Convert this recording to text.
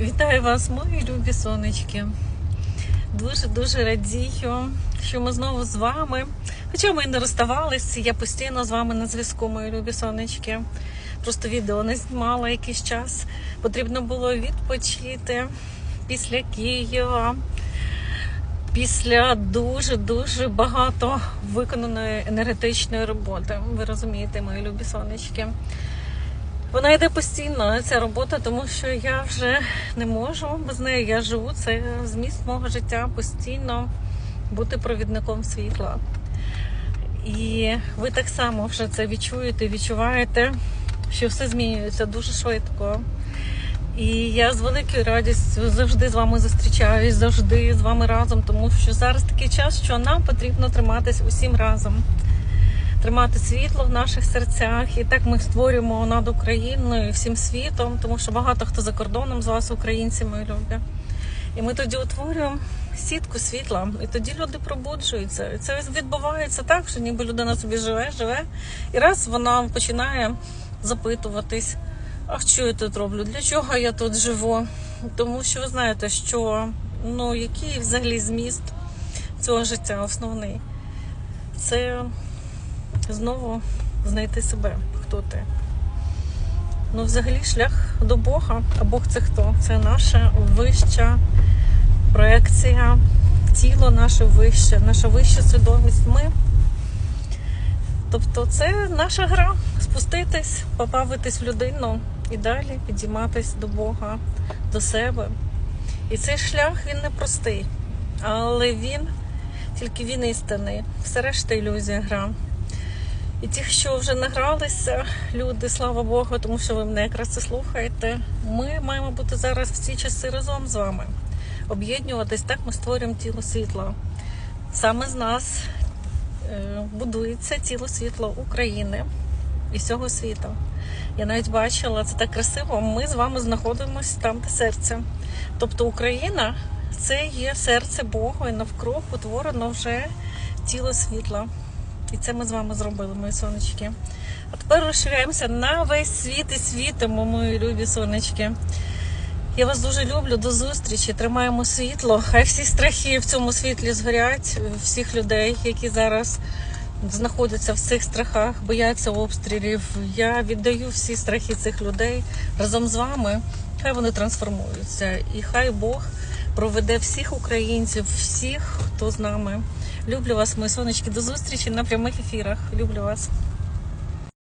Вітаю вас, мої любі сонечки. Дуже-дуже радію, що ми знову з вами. Хоча ми і не розставалися, я постійно з вами на зв'язку, мої любі сонечки. Просто відео не знімала якийсь час. Потрібно було відпочити після Києва, після дуже-дуже багато виконаної енергетичної роботи. Ви розумієте, мої любі сонечки. Вона йде постійно, ця робота, тому що я вже не можу без неї. Я живу. Це зміст мого життя постійно бути провідником світла. І ви так само вже це відчуєте, відчуваєте, що все змінюється дуже швидко. І я з великою радістю завжди з вами зустрічаюсь, завжди з вами разом, тому що зараз такий час, що нам потрібно триматись усім разом тримати світло в наших серцях. І так ми створюємо над Україною всім світом, тому що багато хто за кордоном з вас, українці, мої любі. І ми тоді утворюємо сітку світла, і тоді люди пробуджуються. І це відбувається так, що ніби людина собі живе, живе, і раз вона починає запитуватись. А що я тут роблю? Для чого я тут живу? Тому що ви знаєте, що ну який взагалі зміст цього життя основний? Це знову знайти себе, хто ти. Ну, взагалі, шлях до Бога. А Бог це хто? Це наша вища проекція, тіло наше вище, наша вища свідомість. Ми. Тобто, це наша гра спуститись, побавитись в людину і далі підійматись до Бога, до себе. І цей шлях він непростий, але він тільки він істинний. Все решта ілюзія гра. І ті, що вже награлися, люди, слава Богу, тому що ви мене якраз це слухаєте. Ми маємо бути зараз в ці часи разом з вами. Об'єднуватись, так ми створюємо тіло світла. Саме з нас е, будується тіло світла України і всього світу. Я навіть бачила це так красиво. Ми з вами знаходимося там, де серце. Тобто Україна це є серце Бога, і навкруг утворено вже тіло світла. І це ми з вами зробили, мої сонечки. А тепер розширяємося на весь світ і світимо, мої любі сонечки. Я вас дуже люблю, до зустрічі. Тримаємо світло. Хай всі страхи в цьому світлі згорять, всіх людей, які зараз знаходяться в цих страхах, бояться обстрілів. Я віддаю всі страхи цих людей разом з вами. Хай вони трансформуються. І хай Бог проведе всіх українців, всіх, хто з нами. Люблю вас, мої сонечки. До зустрічі на прямих ефірах. Люблю вас.